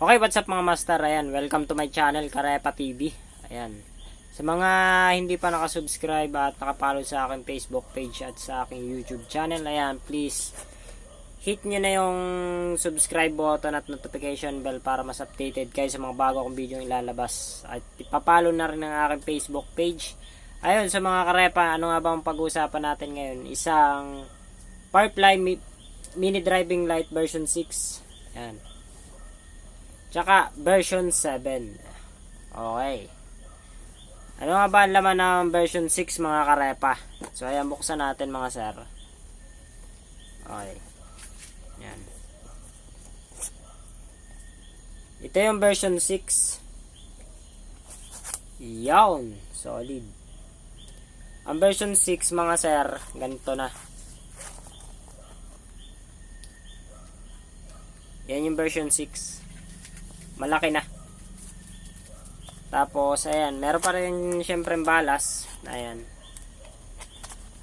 Okay, what's up mga master? Ayan, welcome to my channel, Karepa TV. Ayan. Sa mga hindi pa nakasubscribe at nakapollow sa aking Facebook page at sa aking YouTube channel, ayan, please hit nyo na yung subscribe button at notification bell para mas updated kayo sa mga bago kong video ilalabas. At ipapalo na rin ang aking Facebook page. Ayun, sa mga karepa, ano nga ba ang pag-uusapan natin ngayon? Isang Firefly Mi- Mini Driving Light version 6. Ayan. Tsaka version 7. Okay. Ano nga ba ang laman ng version 6 mga karepa? So ayan, buksan natin mga sir. Okay. Yan. Ito yung version 6. Yawn. Solid. Ang version 6 mga sir, ganito na. Yan yung version 6. Malaki na. Tapos, ayan, meron pa rin syempre balas. Ayan.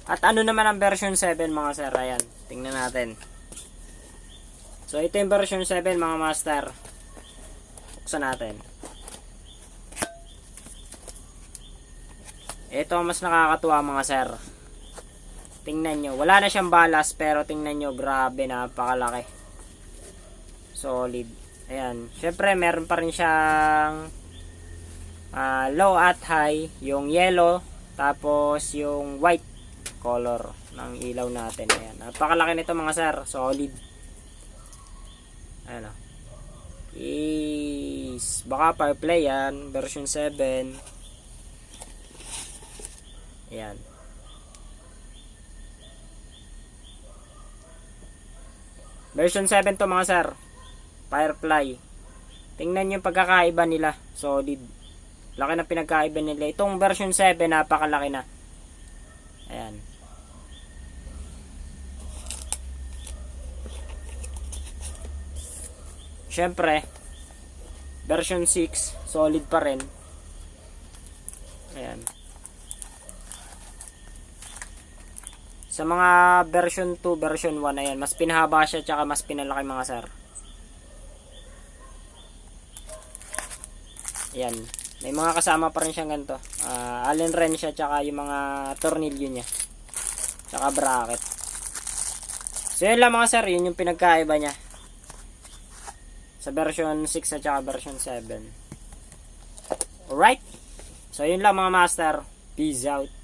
At ano naman ang version 7 mga sir? Ayan, tingnan natin. So, ito yung version 7 mga master. Buksan natin. Ito mas nakakatuwa mga sir. Tingnan nyo. Wala na siyang balas pero tingnan nyo. Grabe, napakalaki. Solid. Ayan. Siyempre, meron pa rin siyang ah, low at high. Yung yellow. Tapos yung white color ng ilaw natin. Ayan. Napakalaki nito mga sir. Solid. Ayan o. Is baka power yan. Version 7. Ayan. Version 7 to mga sir. Firefly. Tingnan yung pagkakaiba nila. Solid. Laki na pinagkaiba nila. Itong version 7, napakalaki na. Ayan. Siyempre, version 6, solid pa rin. Ayan. Sa mga version 2, version 1, ayan, mas pinahaba siya tsaka mas pinalaki mga sir. Ayan. May mga kasama pa rin siyang ganito. Ah, allen wrench siya tsaka yung mga tornilyo niya. Tsaka bracket. So yun lang mga sir, yun yung pinagkaiba niya. Sa version 6 at tsaka version 7. Alright. So yun lang mga master. Peace out.